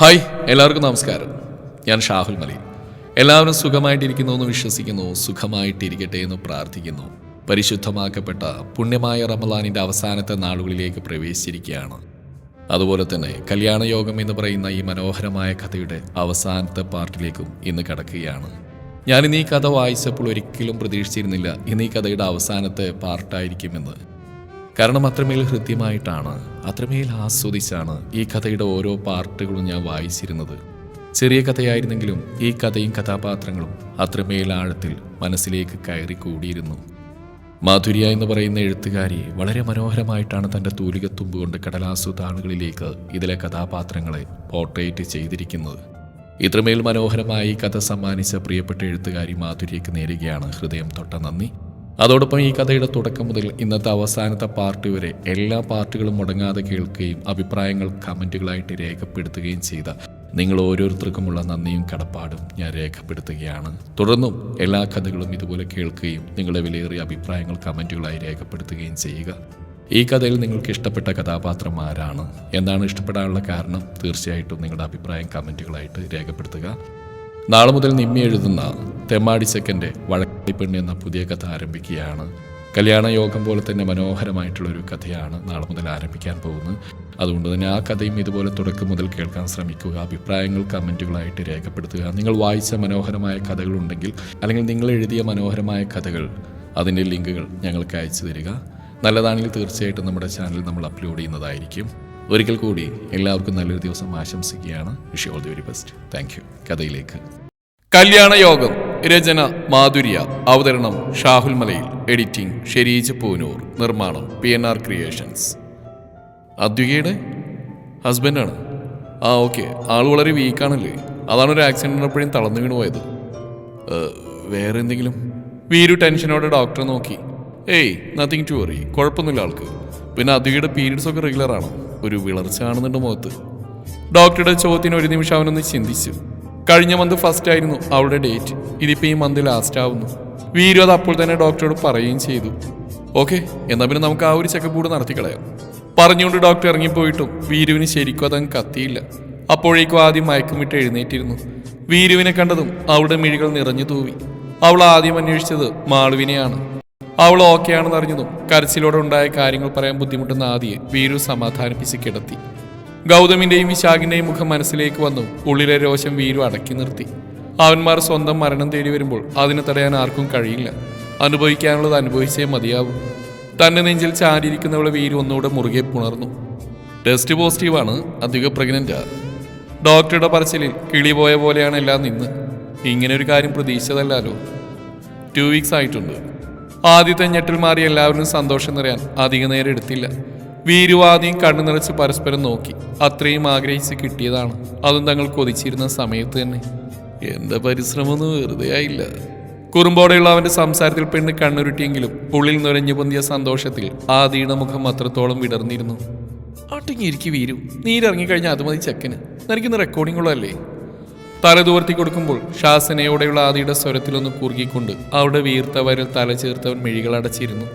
Hi എല്ലാവർക്കും നമസ്കാരം. ഞാൻ ഷാഹുൽ മലി എല്ലാവരും സുഖമായിട്ടിരിക്കുന്നു എന്ന് വിശ്വസിക്കുന്നു സുഖമായിട്ടിരിക്കട്ടെ എന്ന് പ്രാർത്ഥിക്കുന്നു. പരിശുദ്ധമാക്കപ്പെട്ട പുണ്യമായ റമലാനിന്റെ അവസാനത്തെ നാളുകളിലേക്ക് പ്രവേശിച്ചിരിക്കുകയാണ്. അതുപോലെ തന്നെ കല്യാണയോഗം എന്ന് പറയുന്ന ഈ മനോഹരമായ കഥയുടെ അവസാനത്തെ പാർട്ടിലേക്കും ഇന്ന് കടക്കുകയാണ്. ഞാൻ ഇന്ന് ഈ കഥ വായിച്ചപ്പോൾ ഒരിക്കലും പ്രതീക്ഷിച്ചിരുന്നില്ല ഇന്ന് ഈ കഥയുടെ അവസാനത്തെ പാർട്ടായിരിക്കുമെന്ന്. കാരണം അത്രമേൽ ഹൃദ്യമായിട്ടാണ് അത്രമേൽ ആസ്വദിച്ചാണ് ഈ കഥയുടെ ഓരോ പാർട്ടുകളും ഞാൻ വായിച്ചിരുന്നത്. ചെറിയ കഥയായിരുന്നെങ്കിലും ഈ കഥയും കഥാപാത്രങ്ങളും അത്രമേൽ ആഴത്തിൽ മനസ്സിലേക്ക് കയറി കൂടിയിരുന്നു മാധുര്യ എന്ന് പറയുന്ന എഴുത്തുകാരി വളരെ മനോഹരമായിട്ടാണ് തന്റെ തൂലികത്തുമ്പ് കൊണ്ട് കടലാസു താളുകളിലേക്ക് ഇതിലെ കഥാപാത്രങ്ങളെ പോർട്രേറ്റ് ചെയ്തിരിക്കുന്നത്. ഇത്രമേൽ മനോഹരമായി കഥ സമ്മാനിച്ച പ്രിയപ്പെട്ട എഴുത്തുകാരി മാധുര്യയ്ക്ക് നേരുകയാണ്. ഹൃദയം തൊട്ട നന്ദി. അതോടൊപ്പം ഈ കഥയുടെ തുടക്കം മുതൽ ഇന്നത്തെ അവസാനത്തെ പാർട്ടി വരെ എല്ലാ പാർട്ടികളും മുടങ്ങാതെ കേൾക്കുകയും അഭിപ്രായങ്ങൾ കമന്റുകളായിട്ട് രേഖപ്പെടുത്തുകയും ചെയ്ത നിങ്ങൾ ഓരോരുത്തർക്കുമുള്ള നന്ദിയും കടപ്പാടും ഞാൻ രേഖപ്പെടുത്തുകയാണ്. തുടർന്നും എല്ലാ കഥകളും ഇതുപോലെ കേൾക്കുകയും നിങ്ങളുടെ വിലയേറിയ അഭിപ്രായങ്ങൾ കമന്റുകളായി രേഖപ്പെടുത്തുകയും ചെയ്യുക. ഈ കഥയിൽ നിങ്ങൾക്ക് ഇഷ്ടപ്പെട്ട കഥാപാത്രം ആരാണ്? എന്താണ് ഇഷ്ടപ്പെടാനുള്ള കാരണം? തീർച്ചയായിട്ടും നിങ്ങളുടെ അഭിപ്രായം കമന്റുകളായിട്ട് രേഖപ്പെടുത്തുക. നാളെ മുതൽ നിമ്മി എഴുതുന്ന തെമ്മാടി സെക്കൻഡ് വഴക്കിപ്പെണ്ണ് എന്ന പുതിയ കഥ ആരംഭിക്കുകയാണ്. കല്യാണ യോഗം പോലെ തന്നെ മനോഹരമായിട്ടുള്ള ഒരു കഥയാണ് നാളെ മുതൽ ആരംഭിക്കാൻ പോകുന്നത്. അതുകൊണ്ട് തന്നെ ആ കഥയും ഇതുപോലെ തുടക്കം മുതൽ കേൾക്കാൻ ശ്രമിക്കുക അഭിപ്രായങ്ങൾ കമന്റുകളായിട്ട് രേഖപ്പെടുത്തുക. നിങ്ങൾ വായിച്ച മനോഹരമായ കഥകളുണ്ടെങ്കിൽ അല്ലെങ്കിൽ നിങ്ങൾ എഴുതിയ മനോഹരമായ കഥകൾ അതിന്റെ ലിങ്കുകൾ ഞങ്ങൾക്ക് അയച്ചു തരിക. നല്ലതാണെങ്കിൽ തീർച്ചയായിട്ടും നമ്മുടെ ചാനൽ നമ്മൾ അപ്ലോഡ് ചെയ്യുന്നതായിരിക്കും. ഒരിക്കൽ കൂടി എല്ലാവർക്കും നല്ലൊരു ദിവസം ആശംസിക്കുകയാണ്. Wish all the very best thank you കഥയിലേക്ക്. കല്യാണ യോഗം രചന മാധുര്യ. അവതരണം ഷാഹുൽ മലയിൽ. എഡിറ്റിംഗ് ഷെരീജ് പൂനൂർ. നിർമ്മാണം പി എൻ ആർ ക്രിയേഷൻസ് അദ്വികയുടെ ഹസ്ബൻഡാണ് ആ ഓക്കെ ആൾ വളരെ വീക്കാണല്ലേ അതാണ് ഒരു ആക്സിഡന്റിനപ്പോഴും തളർന്നു വീണു പോയത്. വേറെ എന്തെങ്കിലും? വീരു ടെൻഷനോടെ ഡോക്ടറെ നോക്കി. ഏയ് നത്തിങ് ടു വറി കുഴപ്പമൊന്നുമില്ല ആൾക്ക്. പിന്നെ അദ്വികയുടെ പീരീഡ്സ് ഒക്കെ റെഗുലർ ആണോ? ഒരു വിളർച്ച കാണുന്നുണ്ട് മുഖത്ത്. ഡോക്ടറുടെ ചോദ്യത്തിന് ഒരു നിമിഷം അവനൊന്ന് ചിന്തിച്ചു. കഴിഞ്ഞ മന്ത് ഫസ്റ്റ് ആയിരുന്നു അവളുടെ ഡേറ്റ് ഇതിപ്പോ ഈ മന്ത് ലാസ്റ്റ് ആവുന്നു. വീരു അത് അപ്പോൾ തന്നെ ഡോക്ടറോട് പറയുകയും ചെയ്തു. ഓക്കെ എന്നാ പിന്നെ നമുക്ക് ആ ഒരു ചെക്കപ്പ് കൂടെ നടത്തിക്കളയാം പറഞ്ഞുകൊണ്ട് ഡോക്ടർ ഇറങ്ങിപ്പോയിട്ടും വീരുവിന് ശരിക്കും അതങ്ങ് കത്തിയില്ല. അപ്പോഴേക്കും ആദ്യം മയക്കം വിട്ട് എഴുന്നേറ്റിരുന്നു. വീരുവിനെ കണ്ടതും അവളുടെ മിഴികൾ നിറഞ്ഞു തൂവി. അവൾ ആദ്യം അന്വേഷിച്ചത് മാളുവിനെയാണ്. അവൾ ഓക്കെ ആണെന്ന് അറിഞ്ഞതും കരച്ചിലോടെ ഉണ്ടായ കാര്യങ്ങൾ പറയാൻ ബുദ്ധിമുട്ടുന്ന ആദിയെ വീരു സമാധാനിപ്പിച്ച് കിടത്തി. ഗൗതമിന്റെയും വിശാഖിന്റെയും മുഖം മനസ്സിലേക്ക് വന്നു. ഉള്ളിലെ രോഷം വീരു അടക്കി നിർത്തി. അവന്മാർ സ്വന്തം മരണം തേടി വരുമ്പോൾ അതിനെ തടയാൻ ആർക്കും കഴിയില്ല. അനുഭവിക്കാനുള്ളത് അനുഭവിച്ചേ മതിയാവും. തന്റെ നെഞ്ചിൽ ചാരിയിരിക്കുന്നവളെ വീരു ഒന്നുകൂടെ മുറുകെ പുണർന്നു. ടെസ്റ്റ് പോസിറ്റീവാണ് അധിക പ്രഗ്നന്റ് ഡോക്ടറുടെ പറച്ചിലിൽ കിളി പോയ പോലെയാണ് എല്ലാം നിന്ന്. ഇങ്ങനെ ഒരു കാര്യം പ്രതീക്ഷിച്ചതല്ലാലോ ടു വീക്സ് ആയിട്ടുണ്ട്. ആദ്യത്തെ ഞെട്ടിൽ മാറി എല്ലാവരും സന്തോഷം നിറയാൻ അധിക നേരം എടുത്തില്ല. വീരുവാദിയും കണ്ണു നിറച്ച് പരസ്പരം നോക്കി. അത്രയും ആഗ്രഹിച്ച് കിട്ടിയതാണ്. അതും തങ്ങൾ കൊതിച്ചിരുന്ന സമയത്ത് തന്നെ. എന്താ പരിശ്രമമൊന്നും വെറുതെ ആയില്ല. കുറുമ്പോടെയുള്ള അവന്റെ സംസാരത്തിൽ പെണ്ണ് കണ്ണുരുട്ടിയെങ്കിലും ഉള്ളിൽ നുരഞ്ഞു പൊന്തിയ സന്തോഷത്തിൽ ആദിയുടെ മുഖം അത്രത്തോളം വിടർന്നിരുന്നു. ഒട്ടിങ്ങിയിരിക്കും വീരു. നീരിറങ്ങിക്കഴിഞ്ഞാൽ അത് മതി ചെക്കന്. നിനക്കിന്ന് റെക്കോർഡിംഗ് ഉള്ളതല്ലേ? തല തുവർത്തി കൊടുക്കുമ്പോൾ ശാസനയോടെയുള്ള ആദിയുടെ സ്വരത്തിലൊന്ന് കുറുകിക്കൊണ്ട് അവിടെ വീർത്ത വരൽ തല ചേർത്തവൻ മിഴികൾ അടച്ചിരുന്നു.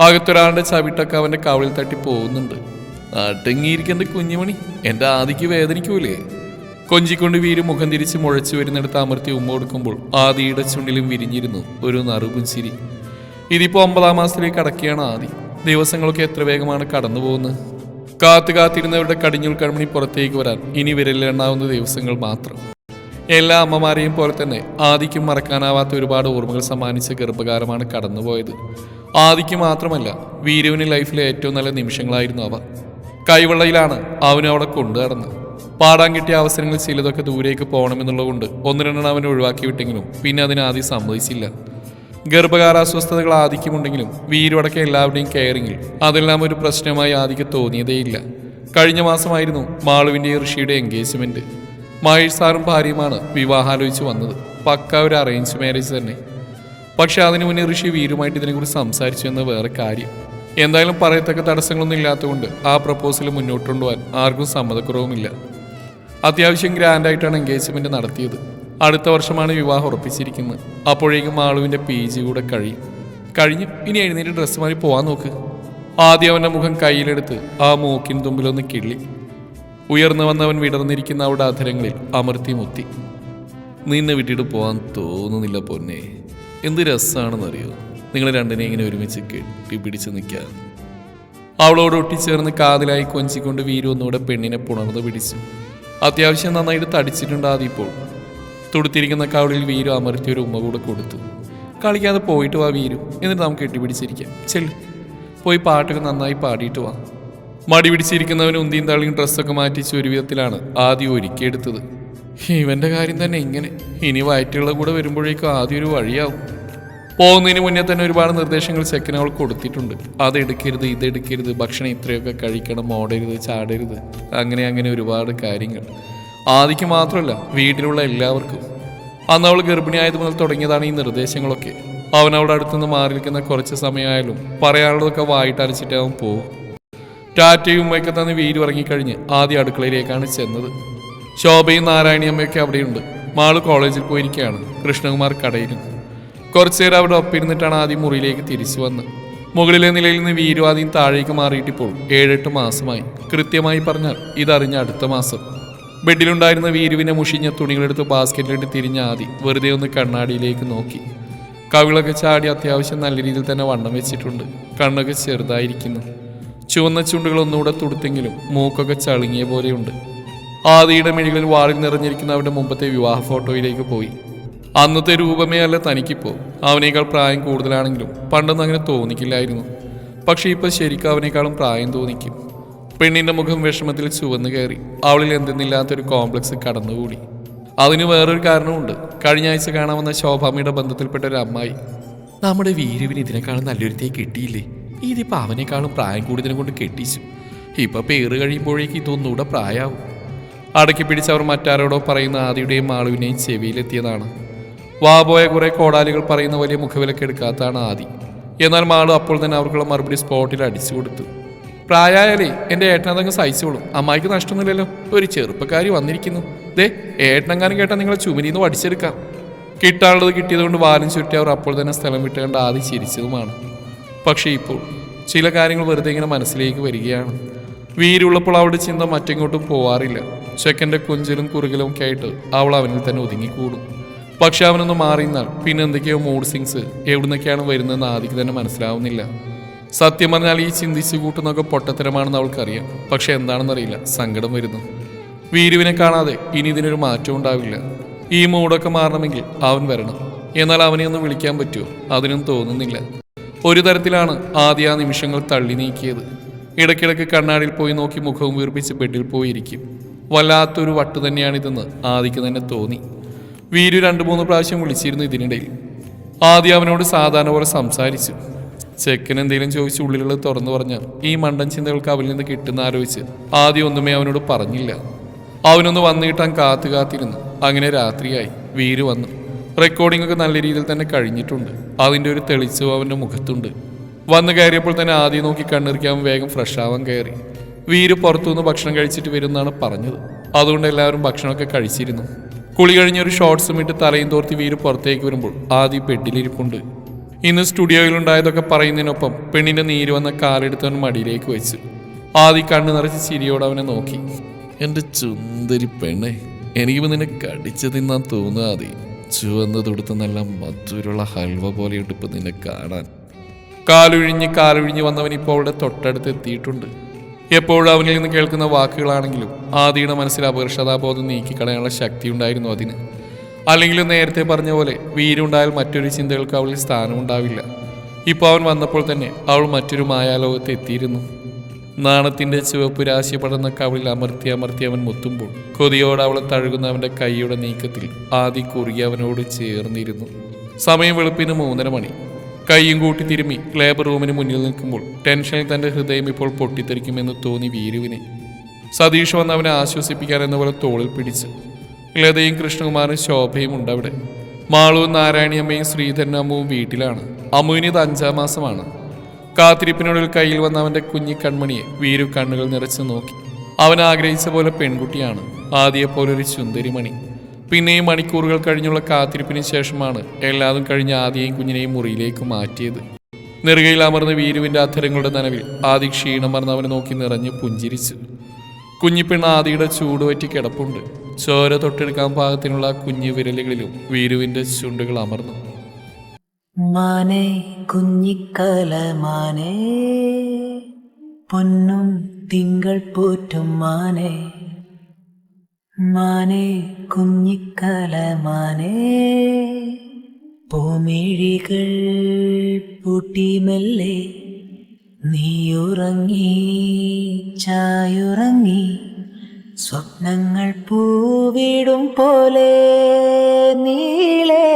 അകത്തൊരാളുടെ ചവിട്ടൊക്കെ അവന്റെ കവളിൽ തട്ടി പോകുന്നുണ്ട്. അടങ്ങിയിരിക്കേണ്ട കുഞ്ഞുമണി എന്റെ ആദിക്ക് വേദനിക്കൂലേ? കൊഞ്ചിക്കൊണ്ട് വീര് മുഖം തിരിച്ച് മുഴച്ചു വരുന്നിടത്ത് അമർത്തി ഉമ്മ കൊടുക്കുമ്പോൾ ആദിയുടെ ചുണ്ടിലും വിരിഞ്ഞിരുന്നു ഒരു നറുപുഞ്ചിരി ഇതിപ്പോ ഒമ്പതാം മാസത്തിലേക്ക് അടക്കിയാണ് ആദി. ദിവസങ്ങളൊക്കെ എത്ര വേഗമാണ് കടന്നു പോകുന്നത് കാത്തു കാത്തിരുന്നവരുടെ കടിഞ്ഞുൾ കൺമണി പുറത്തേക്ക് വരാൻ ഇനി വിരലിലെണ്ണാവുന്ന ദിവസങ്ങൾ മാത്രം. എല്ലാ അമ്മമാരെയും പോലെ തന്നെ ആദിക്കും മറക്കാനാവാത്ത ഒരുപാട് ഓർമ്മകൾ സമ്മാനിച്ച ഗർഭകാലമാണ് കടന്നുപോയത്. ആദിക്ക് മാത്രമല്ല വീരുവിന് ലൈഫിലെ ഏറ്റവും നല്ല നിമിഷങ്ങളായിരുന്നു അവ. കൈവെള്ളയിലാണ് അവനെ അവിടെ കൊണ്ടു നടന്നത്. പാടാൻ കിട്ടിയ അവസരങ്ങൾ ചിലതൊക്കെ ദൂരേക്ക് പോകണമെന്നുള്ളതുകൊണ്ട് ഒന്ന് രണ്ടെണ്ണം അവനെ ഒഴിവാക്കി വിട്ടെങ്കിലും പിന്നെ അതിന് ആദ്യം സമ്മതിച്ചില്ല ഗർഭകാരാസ്വസ്ഥതകൾ ആദിക്കുമുണ്ടെങ്കിലും വീരുവടക്കം എല്ലാവരുടെയും കെയറിങ്ങിൽ അതെല്ലാം ഒരു പ്രശ്നമായി ആദിക്ക് തോന്നിയതേയില്ല. കഴിഞ്ഞ മാസമായിരുന്നു മാളുവിന്റെ ഋഷിയുടെ എൻഗേജ്മെന്റ് മഹേഷ് സാറും ഭാര്യയുമാണ് വിവാഹാലോചിച്ച് വന്നത്. പക്ക ഒരു അറേഞ്ച് മാരേജ് തന്നെ. പക്ഷെ അതിനു മുന്നേ ഋഷി വീരുമായിട്ട് ഇതിനെക്കുറിച്ച് സംസാരിച്ചു എന്ന വേറെ കാര്യം. എന്തായാലും പറയത്തക്ക തടസ്സങ്ങളൊന്നും ഇല്ലാത്തതുകൊണ്ട് ആ പ്രപ്പോസൽ മുന്നോട്ട് കൊണ്ടുപോകാൻ ആർക്കും സമ്മതക്കുറവുമില്ല. അത്യാവശ്യം ഗ്രാൻഡായിട്ടാണ് എൻഗേജ്മെന്റ് നടത്തിയത്. അടുത്ത വർഷമാണ് വിവാഹം ഉറപ്പിച്ചിരിക്കുന്നത്. അപ്പോഴേക്കും മാളുവിന്റെ പി ജി കൂടെ കഴിയും. കഴിഞ്ഞു ഇനി എഴുന്നേറ്റ് ഡ്രസ്സ് മാറി പോവാൻ നോക്ക്. ആദ്യം അവന്റെ മുഖം കയ്യിലെടുത്ത് ആ മൂക്കിൻ തുമ്പിലൊന്ന് കിള്ളി. ഉയർന്നു വന്നവൻ വിടർന്നിരിക്കുന്ന അവിടെ അധരങ്ങളിൽ അമർത്തി മുത്തി. നിന്നെ വിട്ടിട്ട് പോകാൻ തോന്നുന്നില്ല പൊന്നെ. എന്ത് രസമാണെന്നറിയോ നിങ്ങൾ രണ്ടിനെ ഇങ്ങനെ ഒരുമിച്ച് കെട്ടിപ്പിടിച്ച് നിൽക്കാൻ. അവളോട് ഒട്ടിച്ചേർന്ന് കാതിലായി കൊഞ്ചിക്കൊണ്ട് വീരു ഒന്നുകൂടെ പെണ്ണിനെ പുണർന്ന് പിടിച്ചു. അത്യാവശ്യം നന്നായിട്ട് തടിച്ചിട്ടുണ്ട് ആദ്യം ഇപ്പോൾ. തുടുത്തിരിക്കുന്ന കവളിൽ വീരു അമർത്തി ഒരു ഉമ്മ കൂടെ കൊടുത്തു. കളിക്കാതെ പോയിട്ട് വാ വീരു എന്നിട്ട് നമുക്ക് കെട്ടിപ്പിടിച്ചിരിക്കാം. ചെല്ല്. പോയി പാട്ടൊക്കെ നന്നായി പാടിയിട്ട് വാ. മടി പിടിച്ചിരിക്കുന്നവൻ ഉന്തിയും തള്ളിയും ഡ്രസ്സൊക്കെ മാറ്റിച്ച് ഒരു വിധത്തിലാണ് ആദ്യം ഒരുക്കിയെടുത്തത്. ഇവന്റെ കാര്യം തന്നെ ഇങ്ങനെ. ഇനി വയറ്റുകളുടെ കൂടെ വരുമ്പോഴേക്കും ആദ്യം ഒരു വഴിയാവും. പോകുന്നതിന് മുന്നേ തന്നെ ഒരുപാട് നിർദ്ദേശങ്ങൾ ചെക്കൻ അവൾ കൊടുത്തിട്ടുണ്ട്. അത് എടുക്കരുത് ഇത് എടുക്കരുത് ഭക്ഷണം ഇത്രയൊക്കെ കഴിക്കണം ഓടരുത് ചാടരുത്. അങ്ങനെ അങ്ങനെ ഒരുപാട് കാര്യങ്ങൾ. ആദിക്ക് മാത്രമല്ല വീട്ടിലുള്ള എല്ലാവർക്കും. അന്ന് അവൾ ഗർഭിണിയായത് മുതൽ തുടങ്ങിയതാണ് ഈ നിർദ്ദേശങ്ങളൊക്കെ. അവൻ അവളുടെ അടുത്തുനിന്ന് മാറി നിൽക്കുന്ന കുറച്ച് സമയമായാലും പറയാനുള്ളതൊക്കെ വായിട്ട് അരച്ചിട്ട് അവൻ പോകും ടാറ്റയും ഉമ്മയൊക്കെ തന്നെ വീട് ഇറങ്ങിക്കഴിഞ്ഞ് ആദ്യ അടുക്കളയിലേക്കാണ് ചെന്നത്. ശോഭയും നാരായണിയമ്മയൊക്കെ അവിടെയുണ്ട്. മാൾ കോളേജിൽ പോയിരിക്കുകയാണ്. കൃഷ്ണകുമാർ കടയിലും. കുറച്ചു നേരം അവിടെ ഒപ്പിരുന്നിട്ടാണ് ആദ്യം മുറിയിലേക്ക് തിരിച്ചു വന്ന്. മുകളിലെ നിലയിൽ നിന്ന് വീരുവാദിയും താഴേക്ക് മാറിയിട്ടിപ്പോൾ ഏഴെട്ട് മാസമായി. കൃത്യമായി പറഞ്ഞാൽ ഇതറിഞ്ഞ അടുത്ത മാസം. ബെഡിലുണ്ടായിരുന്ന വീരുവിനെ മുഷിഞ്ഞ തുണികളെടുത്ത് ബാസ്ക്കറ്റിലിട്ട് തിരിഞ്ഞ ആദി വെറുതെ ഒന്ന് കണ്ണാടിയിലേക്ക് നോക്കി. കവിളൊക്കെ ചാടി അത്യാവശ്യം നല്ല രീതിയിൽ തന്നെ വണ്ണം വെച്ചിട്ടുണ്ട്. കണ്ണൊക്കെ ചെറുതായിരിക്കുന്നു. ചുവന്ന ചുണ്ടുകൾ ഒന്നുകൂടെ തുടുത്തെങ്കിലും മൂക്കൊക്കെ ചളുങ്ങിയ പോലെയുണ്ട്. ആദിയുടെ മിഴികളിൽ വാളിൽ നിറഞ്ഞിരിക്കുന്ന അവരുടെ മുമ്പത്തെ വിവാഹ ഫോട്ടോയിലേക്ക് പോയി. അന്നത്തെ രൂപമേ അല്ല തനിക്കിപ്പോൾ അവനേക്കാൾ പ്രായം കൂടുതലാണെങ്കിലും പണ്ടൊന്നും അങ്ങനെ തോന്നിക്കില്ലായിരുന്നു. പക്ഷേ ഇപ്പോൾ ശരിക്കും അവനേക്കാളും പ്രായം തോന്നിക്കും. പെണ്ണിന്റെ മുഖം വിഷമത്തിൽ ചുവന്നു കയറി. അവളിൽ എന്തെന്നില്ലാത്തൊരു കോംപ്ലക്സ് കടന്നുകൂടി. അതിന് വേറൊരു കാരണമുണ്ട് കഴിഞ്ഞ ആഴ്ച കാണാമെന്ന ശോഭാമയുടെ ബന്ധത്തിൽപ്പെട്ട ഒരു അമ്മായി. നമ്മുടെ വീരുവിന് ഇതിനേക്കാളും നല്ലൊരുത്തേ കിട്ടിയില്ലേ? ഇതിപ്പോ അവനേക്കാളും പ്രായം കൂടുതലും കൊണ്ട് കെട്ടിച്ചു. ഇപ്പൊ പേര് കഴിയുമ്പോഴേക്ക് ഇതൊന്നുകൂടെ പ്രായാവും. അടക്കി പിടിച്ച് അവർ മറ്റാരോടോ പറയുന്ന ആദിയുടെയും മാളുവിനെയും ചെവിയിലെത്തിയതാണ്. വാബോയ കുറെ കോടാലികൾ പറയുന്ന വലിയ മുഖവിലക്കെടുക്കാത്താണ് ആദി. എന്നാൽ മാളു അപ്പോൾ തന്നെ അവർക്കുള്ള മറുപടി സ്പോട്ടിൽ അടിച്ചു കൊടുത്തു. പ്രായായാലേ എന്റെ ഏട്ടനതങ്ങ് സഹിച്ചോളും. അമ്മായിക്ക് നഷ്ടമൊന്നുമില്ലല്ലോ. ഒരു ചെറുപ്പക്കാരി വന്നിരിക്കുന്നു. ദേ ഏട്ടനെങ്ങാനും കേട്ടാൽ നിങ്ങളെ ചുമരിന്ന് വടിച്ചെടുക്കാം. കിട്ടാനുള്ളത് കിട്ടിയതുകൊണ്ട് വാലും ചുറ്റി അവർ അപ്പോൾ തന്നെ സ്ഥലം വിട്ടുകൊണ്ട് ആദ്യം ചിരിച്ചതുമാണ്. പക്ഷേ ഇപ്പോൾ ചില കാര്യങ്ങൾ വെറുതെ ഇങ്ങനെ മനസ്സിലേക്ക് വരികയാണ്. വീരുള്ളപ്പോൾ അവളുടെ ചിന്ത മറ്റെങ്ങോട്ടും പോവാറില്ല. ചെക്കന്റെ കുഞ്ചിലും കുറുകിലും ഒക്കെ ആയിട്ട് അവൾ അവനിൽ തന്നെ ഒതുങ്ങിക്കൂടും. പക്ഷെ അവനൊന്ന് മാറിയെന്നാൽ പിന്നെ എന്തൊക്കെയോ മൂഡ് സിങ്സ് എവിടുന്നൊക്കെയാണ് വരുന്നതെന്ന് ആദ്യം തന്നെ മനസ്സിലാവുന്നില്ല. സത്യം പറഞ്ഞാൽ ഈ ചിന്തിച്ചു കൂട്ടുന്നൊക്കെ പൊട്ടത്തരമാണെന്ന് അവൾക്കറിയാം. പക്ഷെ എന്താണെന്നറിയില്ല. സങ്കടം വരുന്നു. വീരുവിനെ കാണാതെ ഇനി ഇതിനൊരു മാറ്റം ഉണ്ടാവില്ല. ഈ മൂടൊക്കെ മാറണമെങ്കിൽ അവൻ വരണം. എന്നാൽ അവനെ ഒന്ന് വിളിക്കാൻ പറ്റുമോ? അതിനും തോന്നുന്നില്ല. ഒരു തരത്തിലാണ് ആദ്യ ആ നിമിഷങ്ങൾ തള്ളി നീക്കിയത്. ഇടയ്ക്കിടയ്ക്ക് കണ്ണാടിയിൽ പോയി നോക്കി മുഖവും വീർപ്പിച്ച് ബെഡിൽ പോയിരിക്കും. വല്ലാത്തൊരു വട്ട് തന്നെയാണിതെന്ന് ആദിക്ക് തന്നെ തോന്നി. വീരു രണ്ടു മൂന്ന് പ്രാവശ്യം വിളിച്ചിരുന്നു ഇതിനിടയിൽ. ആദ്യ അവനോട് സാധാരണ പോലെ സംസാരിച്ചു. ചെക്കൻ എന്തെങ്കിലും ചോദിച്ച് ഉള്ളിലുള്ളത് തുറന്നു പറഞ്ഞാൽ ഈ മണ്ടൻ ചിന്തകൾക്ക് അവനിൽ നിന്ന് കിട്ടുന്ന ആലോചിച്ച് ആദ്യം ഒന്നുമേ അവനോട് പറഞ്ഞില്ല. അവനൊന്ന് വന്നു കിട്ടാൻ കാത്തു കാത്തിരുന്നു. അങ്ങനെ രാത്രിയായി. വീര് വന്നു. റെക്കോർഡിംഗ് ഒക്കെ നല്ല രീതിയിൽ തന്നെ കഴിഞ്ഞിട്ടുണ്ട്. അതിന്റെ ഒരു തെളിച്ചവും അവന്റെ മുഖത്തുണ്ട്. വന്നു കയറിയപ്പോൾ തന്നെ ആദ്യം നോക്കി കണ്ണിറിക്കാൻ വേഗം ഫ്രഷ് ആവാൻ കയറി. വീര് പുറത്തുനിന്ന് ഭക്ഷണം കഴിച്ചിട്ട് വരുമെന്നാണ് പറഞ്ഞത്. അതുകൊണ്ട് എല്ലാവരും ഭക്ഷണമൊക്കെ കഴിച്ചിരുന്നു. കുളി കഴിഞ്ഞൊരു ഷോർട്സും ഇട്ട് തലയും തോർത്തി വീര് പുറത്തേക്ക് വരുമ്പോൾ ആദ്യം ബെഡിലിരിപ്പുണ്ട് ഇന്ന് സ്റ്റുഡിയോയിലുണ്ടായതൊക്കെ പറയുന്നതിനൊപ്പം പെണ്ണിന്റെ നീര് വന്ന കാലെടുത്തവൻ മടിയിലേക്ക് വെച്ചു. ആദി കണ്ണു നിറച്ച് ചിരിയോടെ അവനെ നോക്കി. എന്റെ ചുന്ദരി പെണ്ണെ എനിക്കിപ്പോ നിന്നെ കടിച്ചു തിന്നാൻ തോന്നാതെ ചുവന്ന് തൊടുത്ത് നല്ല മധുരമുള്ള ഹൽവ പോലെയുണ്ട് ഇപ്പൊ നിന്നെ കാണാൻ. കാലൊഴിഞ്ഞ് കാലൊഴിഞ്ഞ് വന്നവൻ ഇപ്പോൾ അവളുടെ തൊട്ടടുത്ത് എത്തിയിട്ടുണ്ട്. എപ്പോഴും അവനിൽ നിന്ന് കേൾക്കുന്ന വാക്കുകളാണെങ്കിലും ആദിയുടെ മനസ്സിൽ അപകർഷതാബോധം നീക്കിക്കളയാനുള്ള ശക്തി ഉണ്ടായിരുന്നു അതിന്. അല്ലെങ്കിലും നേരത്തെ പറഞ്ഞ പോലെ വീരുണ്ടായാൽ മറ്റൊരു ചിന്തകൾക്ക് അവളിൽ സ്ഥാനമുണ്ടാവില്ല ഇപ്പോൾ അവൻ വന്നപ്പോൾ തന്നെ അവൾ മറ്റൊരു മായാലോകത്ത് എത്തിയിരുന്നു. നാണത്തിന്റെ ചുവപ്പ് രാശി പടർന്ന കവിളിൽ അമർത്തി അമർത്തി അവൻ മുത്തുമ്പോൾ കൊതിയോടെ അവളെ തഴുകുന്ന അവന്റെ കൈയുടെ നീക്കത്തിൽ ആദി കുറുകി അവനോട് ചേർന്നിരുന്നു. സമയം വെളുപ്പിന് മൂന്നര മണി. കൈയും കൂട്ടി തിരുമ്മി ലേബർ റൂമിന് മുന്നിൽ നിൽക്കുമ്പോൾ ടെൻഷനിൽ തന്റെ ഹൃദയം ഇപ്പോൾ പൊട്ടിത്തെറിക്കുമെന്ന് തോന്നി വീരുവിനെ. സതീഷ് വന്ന് അവനെ ആശ്വസിപ്പിക്കാൻ എന്ന പോലെ തോളിൽ പിടിച്ചു ലതയും കൃഷ്ണകുമാറും ശോഭയും ഉണ്ട് അവിടെ. മാളുവും നാരായണിയമ്മയും ശ്രീധരനും അമ്മുവും വീട്ടിലാണ്. അമ്മുവിന് ഇത് അഞ്ചാം മാസമാണ്. കാത്തിരിപ്പിനുള്ളിൽ കയ്യിൽ വന്ന അവന്റെ കുഞ്ഞി കൺമണിയെ വീരു കണ്ണുകൾ നിറച്ച് നോക്കി. അവൻ ആഗ്രഹിച്ച പോലെ പെൺകുട്ടിയാണ്. ആദ്യ പോലെ ഒരു സുന്ദരിമണി. പിന്നെയും മണിക്കൂറുകൾ കഴിഞ്ഞുള്ള കാത്തിരിപ്പിന് ശേഷമാണ് എല്ലാതും കഴിഞ്ഞ ആദ്യയും കുഞ്ഞിനെയും മുറിയിലേക്ക് മാറ്റിയത്. നെറുകയിൽ അമർന്ന വീരുവിന്റെ അധരങ്ങളുടെ നനവിൽ ആദി ക്ഷീണം മറന്ന് അവനെ നോക്കി നിറഞ്ഞ് പുഞ്ചിരിച്ചു. കുഞ്ഞിപ്പെണ്ണ് ആദിയുടെ ചൂടുപറ്റി കിടപ്പുണ്ട്. ചോര തൊട്ടെടുക്കാൻ പാകത്തിനുള്ള കുഞ്ഞു വിരലുകളിലും വീരുവിന്റെ ചുണ്ടുകൾ അമർന്നു. മാനേ കുഞ്ഞിക്കല മാനേ പൊന്നും തിങ്കൾ പോറ്റും മാനേ. മാനേ കുഞ്ഞിക്കല മാനേ പൂമിഴികൾ പൂട്ടി മെല്ലെ നീയുറങ്ങി ചായുറങ്ങി. സ്വപ്നങ്ങൾ പൂവിടും പോലെ നീളേ.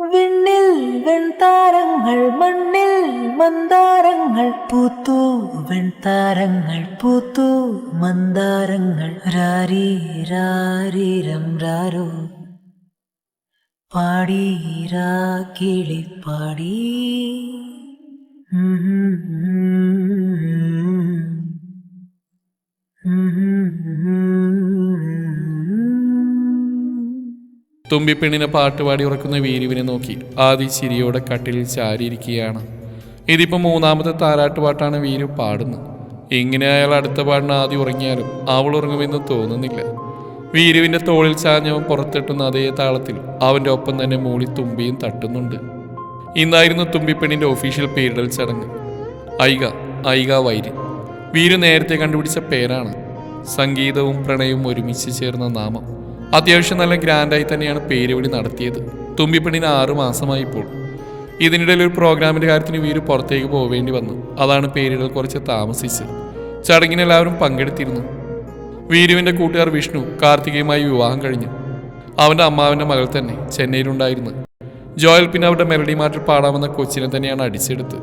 വിണ്ണിൽ വെൺതാരങ്ങൾ മണ്ണിൽ മന്ദാരങ്ങൾ പൂത്തു. വെൺതാരങ്ങൾ പൂത്തു മന്ദാരങ്ങൾ രാരി രാരിരം രാരോ. പാടി രാ കിളി പാടി. ഉം തുമ്പിപ്പെണ്ണിനെ പാട്ടുപാടി ഉറക്കുന്ന വീരുവിനെ നോക്കി ആദി ചിരിയോടെ കട്ടിലിൽ ചാരിയിരിക്കുകയാണ്. ഇതിപ്പോ മൂന്നാമത്തെ താരാട്ടുപാട്ടാണ് വീരു പാടുന്നത്. ഇങ്ങനെ അയാൾ അടുത്ത പാടിന് ആദി ഉറങ്ങിയാലും അവൾ ഉറങ്ങുമെന്ന് തോന്നുന്നില്ല. വീരുവിന്റെ തോളിൽ ചാഞ്ഞവൻ പുറത്തെട്ടുന്ന അതേ താളത്തിൽ അവന്റെ ഒപ്പം തന്നെ മൂളി തുമ്പിയും തട്ടുന്നുണ്ട്. ഇന്നായിരുന്നു തുമ്പിപ്പെണ്ണിന്റെ ഒഫീഷ്യൽ പേരിടൽ ചടങ്ങ്. ഐക ഐക വൈരി. വീര് നേരത്തെ കണ്ടുപിടിച്ച പേരാണ്. സംഗീതവും പ്രണയവും ഒരുമിച്ച് ചേർന്ന നാമം. അത്യാവശ്യം നല്ല ഗ്രാൻഡായി തന്നെയാണ് പേരുവിളി നടത്തിയത്. തുമ്പിപ്പെണ്ണിന് ആറു മാസമായി ഇപ്പോൾ. ഇതിനിടയിൽ ഒരു പ്രോഗ്രാമിന്റെ കാര്യത്തിന് വീര് പുറത്തേക്ക് പോവേണ്ടി വന്നു. അതാണ് പേരുകൾ കുറച്ച് താമസിച്ചത്. ചടങ്ങിനെല്ലാവരും പങ്കെടുത്തിരുന്നു. വീരുവിന്റെ കൂട്ടുകാർ വിഷ്ണു കാർത്തികയുമായി വിവാഹം കഴിഞ്ഞു. അവന്റെ അമ്മാവന്റെ മകൾ തന്നെ ചെന്നൈയിലുണ്ടായിരുന്നു. ജോയൽ പിന്നെ അവരുടെ മെലഡി മാറ്റിൽ പാടാമെന്ന കൊച്ചിനെ തന്നെയാണ് അടിച്ചെടുത്ത്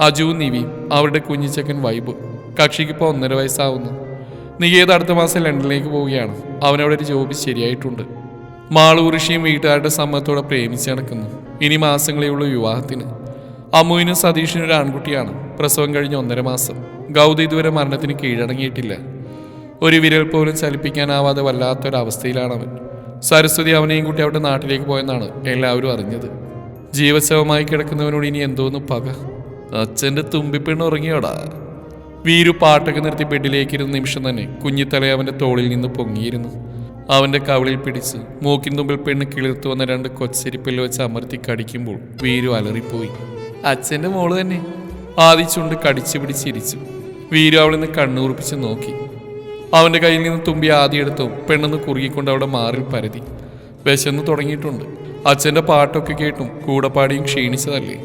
അജു നിവിയും അവരുടെ കുഞ്ഞിച്ചക്കൻ വൈബ് കക്ഷിക്ക് ഇപ്പോൾ ഒന്നര വയസ്സാവുന്നു. നികേത് അടുത്ത മാസം ലണ്ടനിലേക്ക് പോവുകയാണ്. അവനവിടെ ഒരു ജോബ് ശരിയായിട്ടുണ്ട്. മാളൂറിഷിയും വീട്ടുകാരുടെ സമ്മതത്തോടെ പ്രേമിച്ച് നടക്കുന്നു. ഇനി മാസങ്ങളെയുള്ള വിവാഹത്തിന്. അമ്മുവിനും സതീഷിനും ഒരു ആൺകുട്ടിയാണ്. പ്രസവം കഴിഞ്ഞ ഒന്നര മാസം. ഗൗതി ഇതുവരെ മരണത്തിന് കീഴടങ്ങിയിട്ടില്ല. ഒരു വിരൽ പോലും ചലിപ്പിക്കാനാവാതെ വല്ലാത്തൊരവസ്ഥയിലാണ് അവൻ സരസ്വതി അവനെയും കൂട്ടി അവരുടെ നാട്ടിലേക്ക് പോയെന്നാണ് എല്ലാവരും അറിഞ്ഞത്. ജീവശവമായി കിടക്കുന്നവനോട് ഇനി എന്തോന്ന് പക? അച്ഛന്റെ തുമ്പിപ്പെണ്ണ് ഉറങ്ങിയോടാ. വീരു പാട്ടൊക്കെ നിർത്തി ബെഡിലേക്കിരുന്ന നിമിഷം തന്നെ കുഞ്ഞിത്തല അവന്റെ തോളിൽ നിന്ന് പൊങ്ങിയിരുന്നു. അവന്റെ കവിളിൽ പിടിച്ച് മൂക്കിൻ തുമ്പിൽ പെണ്ണ് കിളിർത്തു വന്ന രണ്ട് കൊച്ചരിപ്പിൽ വെച്ച് അമർത്തി കടിക്കുമ്പോൾ വീരു അലറിപ്പോയി. അച്ഛന്റെ മോൾ തന്നെ. ആദിച്ചുകൊണ്ട് കടിച്ചു പിടിച്ചിരിച്ചു വീരു അവളിൽ നിന്ന് കണ്ണുറുപ്പിച്ച് നോക്കി. അവന്റെ കയ്യിൽ നിന്ന് തുമ്പി ആദ്യം എടുത്തു പെണ്ണെന്ന് കുറുകിക്കൊണ്ട് അവിടെ മാറിൽ പരതി. വിശന്ന് തുടങ്ങിയിട്ടുണ്ട്. അച്ഛന്റെ പാട്ടൊക്കെ കേട്ടും കൂടപ്പാടിയും ക്ഷീണിച്ചതല്ലേ?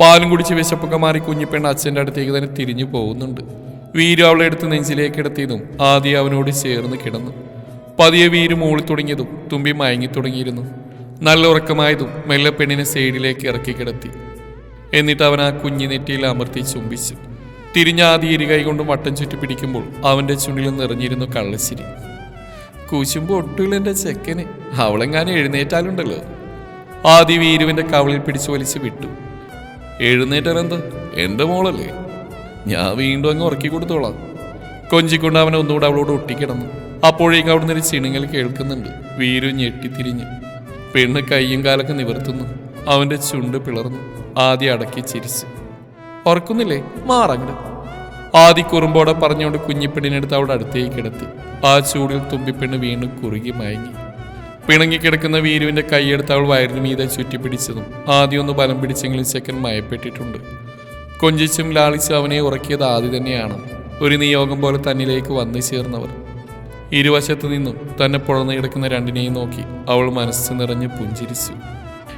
പാലും കുടിച്ച് വിശപ്പൊക്കെ മാറി കുഞ്ഞിപ്പെണ്ണ് അച്ഛന്റെ അടുത്തേക്ക് തന്നെ തിരിഞ്ഞു പോകുന്നുണ്ട്. വീരു അവളെ എടുത്ത് നെഞ്ചിലേക്ക് കിടത്തിയതും ആദ്യം അവനോട് ചേർന്ന് കിടന്നു. പതിയെ വീര് മൂളി തുടങ്ങിയതും തുമ്പി മയങ്ങി തുടങ്ങിയിരുന്നു. നല്ല ഉറക്കമായതും മെല്ലെ പെണ്ണിനെ സൈഡിലേക്ക് ഇറക്കി കിടത്തി. എന്നിട്ട് അവൻ ആ കുഞ്ഞിനെറ്റിയിൽ അമർത്തി ചുംബിച്ചു. തിരിഞ്ഞ ആദ്യ ഇരുകൈ കൊണ്ട് വട്ടം ചുറ്റി പിടിക്കുമ്പോൾ അവന്റെ ചുണ്ടിൽ നിറഞ്ഞിരുന്നു കള്ളശ്ശിരി കൂശുമ്പോൾ ഒട്ടുകൾ എന്റെ ചെക്കന്. അവളെങ്ങാനും എഴുന്നേറ്റാലുണ്ടല്ലോ. ആദ്യ വീരുവിന്റെ കവളിൽ പിടിച്ചു വലിച്ചു വിട്ടു. എഴുന്നേറ്റാലെന്ത് എന്റെ മോളല്ലേ? ഞാൻ വീണ്ടും അങ്ങ് ഉറക്കി കൊടുത്തോളാം. കൊഞ്ചിക്കൊണ്ട് അവൻ ഒന്നുകൂടെ അവളോട് ഒട്ടിക്കിടന്നു. അപ്പോഴേക്കും അവിടുന്ന് ഒരു ചിണുങ്ങൽ കേൾക്കുന്നുണ്ട്. വീരു ഞെട്ടിത്തിരിഞ്ഞ് പെണ്ണ് കയ്യും കാലൊക്കെ നിവർത്തുന്നു. അവന്റെ ചുണ്ട് പിളർന്നു. ആദ്യം അടക്കി ചിരിച്ചു. ഓർക്കുന്നില്ലേ? മാറങ്ങട്. ആദി കുറുമ്പോടെ പറഞ്ഞുകൊണ്ട് കുഞ്ഞിപ്പെണ്ണിനെടുത്ത് അവിടെ അടുത്തേക്ക് കിടത്തി. ആ ചൂടിൽ തുമ്പിപ്പെണ്ണ് വീണ്ടും കുറുകി മയങ്ങി. പിണങ്ങിക്കിടക്കുന്ന വീരുവിന്റെ കൈയെടുത്ത് അവൾ വയറിന് മീതെ ചുറ്റിപ്പിടിച്ചതും ആദ്യം ഒന്ന് ബലം പിടിച്ചെങ്കിലും ചെക്കൻ മയപ്പെട്ടിട്ടുണ്ട്. കൊഞ്ചിച്ചും ലാളിച്ചും അവനെ ഉറക്കിയത് ആദ്യ തന്നെയാണ്. ഒരു നിയോഗം പോലെ തന്നിലേക്ക് വന്നു ചേർന്നവർ. ഇരുവശത്തു നിന്നും തന്നെ പുഴന്നു കിടക്കുന്ന രണ്ടിനെയും നോക്കി അവൾ മനസ്സ് നിറഞ്ഞ് പുഞ്ചിരിച്ചു.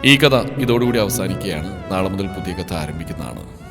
ഈ കഥ ഇതോടുകൂടി അവസാനിക്കുകയാണ്. നാളെ മുതൽ പുതിയ കഥ ആരംഭിക്കുന്നതാണ്.